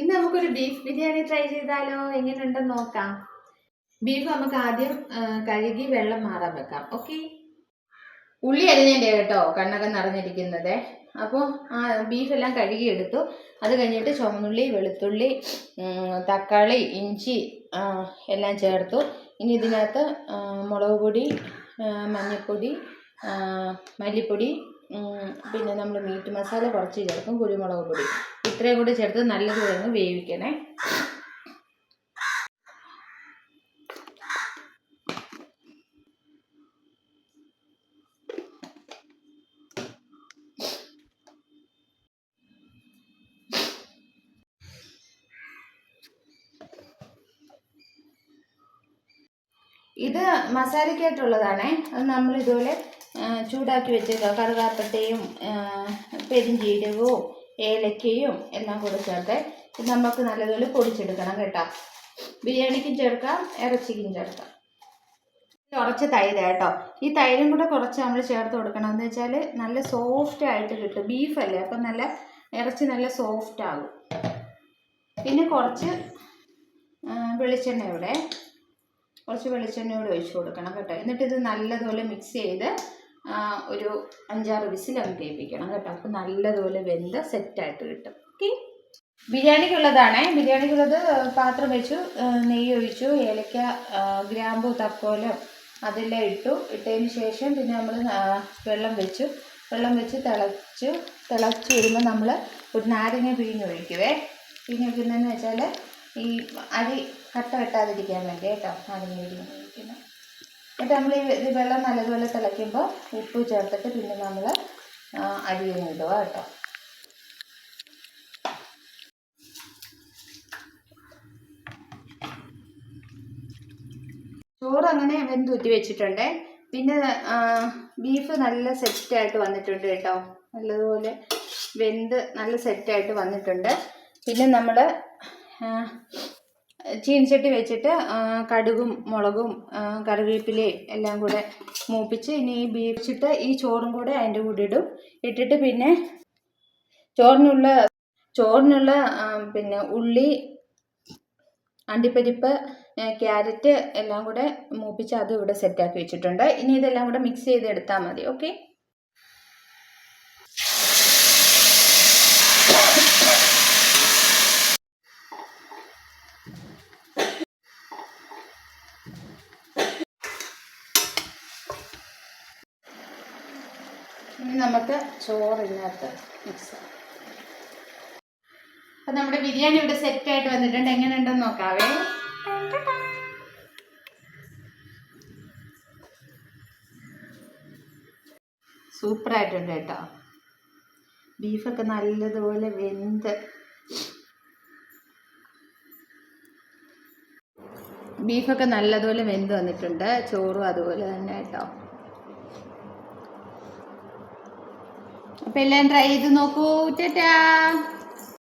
ഇന്ന് നമുക്കൊരു beef biryani try ചെയ്താലോ? എങ്ങനെയുണ്ടെന്ന് നോക്കാം. ബീഫ് നമുക്ക് ആദ്യം കഴുകി വെള്ളം മാറാൻ വെക്കാം. ഓക്കെ ഉള്ളി അരിഞ്ഞതിന്റെ കേട്ടോ കണ്ണൊക്കെ നിറഞ്ഞിരിക്കുന്നത്. അപ്പോൾ ആ ബീഫെല്ലാം കഴുകിയെടുത്തു. അത് കഴിഞ്ഞിട്ട് ചുവന്നുള്ളി വെളുത്തുള്ളി തക്കാളി ഇഞ്ചി എല്ലാം ചേർത്തു. ഇനി ഇതിനകത്ത് മുളക് പൊടി മഞ്ഞൾപ്പൊടി മല്ലിപ്പൊടി പിന്നെ നമ്മൾ മീറ്റ് മസാല കുറച്ച് ചേർക്കും കുരുമുളക് പൊടി. ഇത്രയും കൂടി ചേർത്ത് നല്ലതുപോലെ വേവിക്കണേ. ഇത് മസാലയ്ക്കായിട്ടുള്ളതാണേ. അത് നമ്മൾ ഇതുപോലെ ചൂടാക്കി വെച്ചേക്കുക. കറുകാപ്പട്ടയും പെരിഞ്ചീരകവും ഏലക്കയും എല്ലാം കൂടെ ചേർത്ത് നമുക്ക് നല്ലതുപോലെ പൊടിച്ചെടുക്കണം കേട്ടോ. ബിരിയാണിക്കും ചേർക്കാം ഇറച്ചിക്കും ചേർക്കാം. കുറച്ച് തൈര് കേട്ടോ. ഈ തൈരും കൂടെ കുറച്ച് നമ്മൾ ചേർത്ത് കൊടുക്കണം. എന്ന് വെച്ചാൽ നല്ല സോഫ്റ്റ് ആയിട്ട് കിട്ടും. ബീഫല്ലേ അപ്പം നല്ല ഇറച്ചി നല്ല സോഫ്റ്റ് ആകും. പിന്നെ കുറച്ച് വെളിച്ചെണ്ണ ഇവിടെ കുറച്ച് വെളിച്ചെണ്ണ കൂടെ ഒഴിച്ച് കൊടുക്കണം കേട്ടോ. എന്നിട്ട് ഇത് നല്ലതുപോലെ മിക്സ് ചെയ്ത് ഒരു അഞ്ചാറ് വിസിൽ അങ്ങ് കേൾപ്പിക്കണം കേട്ടോ. അപ്പോൾ നല്ലതുപോലെ വെന്ത് സെറ്റായിട്ട് കിട്ടും. ഓക്കെ? ബിരിയാണിക്കുള്ളതാണേ. ബിരിയാണിക്കുള്ളത് പാത്രം വെച്ചു നെയ്യ് ഒഴിച്ചു ഏലക്ക ഗ്രാമ്പു തക്കോലം അതെല്ലാം ഇട്ടു. ഇട്ടതിന് ശേഷം പിന്നെ നമ്മൾ വെള്ളം വെച്ചു. വെള്ളം വെച്ച് തിളച്ചു തിളച്ച് വരുമ്പോൾ നമ്മൾ ഒരു നാരങ്ങ പിഴിഞ്ഞൊഴിക്കുവേ പിഴിഞ്ഞൊഴിക്കുന്നതെന്ന് വെച്ചാൽ ഈ അരി കട്ട വെട്ടാതിരിക്കാൻ വേണ്ടി കേട്ടോ നാരങ്ങ പിഴിഞ്ഞൊഴിക്കുന്നത് എന്നിട്ട് നമ്മൾ ഈ വെള്ളം നല്ലതുപോലെ തിളയ്ക്കുമ്പോൾ ഉപ്പ് ചേർത്തിട്ട് പിന്നെ നമ്മൾ അരിയൊന്നും ഇടുക കേട്ടോ. ചോറ് അങ്ങനെ വെന്തൂറ്റി വെച്ചിട്ടുണ്ട്. പിന്നെ ബീഫ് നല്ല സെറ്റായിട്ട് വന്നിട്ടുണ്ട് കേട്ടോ. നല്ലതുപോലെ വെന്ത് നല്ല സെറ്റായിട്ട് വന്നിട്ടുണ്ട്. പിന്നെ നമ്മൾ ചീനിച്ചട്ടി വെച്ചിട്ട് കടുകും മുളകും കറിവേപ്പിലയും എല്ലാം കൂടെ മൂപ്പിച്ച് ഇനി ഈ ബീഫിച്ചിട്ട് ഈ ചോറും കൂടെ അതിന്റെ കൂടെ ഇടും. ഇട്ടിട്ട് പിന്നെ ചോറിനുള്ള ചോറിനുള്ള പിന്നെ ഉള്ളി അണ്ടിപ്പരിപ്പ് ക്യാരറ്റ് എല്ലാം കൂടെ മൂപ്പിച്ച് അതും ഇവിടെ സെറ്റാക്കി വെച്ചിട്ടുണ്ട്. ഇനി ഇതെല്ലാം കൂടെ മിക്സ് ചെയ്ത് എടുത്താൽ മതി. ഓക്കെ ഇനി നമുക്ക് ചോറിനകത്ത് മിക്സ് അപ്പം നമ്മുടെ ബിരിയാണി ഇവിടെ സെറ്റ് ആയിട്ട് വന്നിട്ടുണ്ട്. എങ്ങനെയുണ്ടെന്ന് നോക്കാവേ? സൂപ്പറായിട്ടുണ്ട് കേട്ടോ. ബീഫൊക്കെ നല്ലതുപോലെ വെന്ത്. ബീഫൊക്കെ നല്ലതുപോലെ വെന്ത് വന്നിട്ടുണ്ട്. ചോറും അതുപോലെ തന്നെ കേട്ടോ. അപ്പം എല്ലാം ട്രൈ ചെയ്ത് നോക്കൂ. ടാറ്റാ.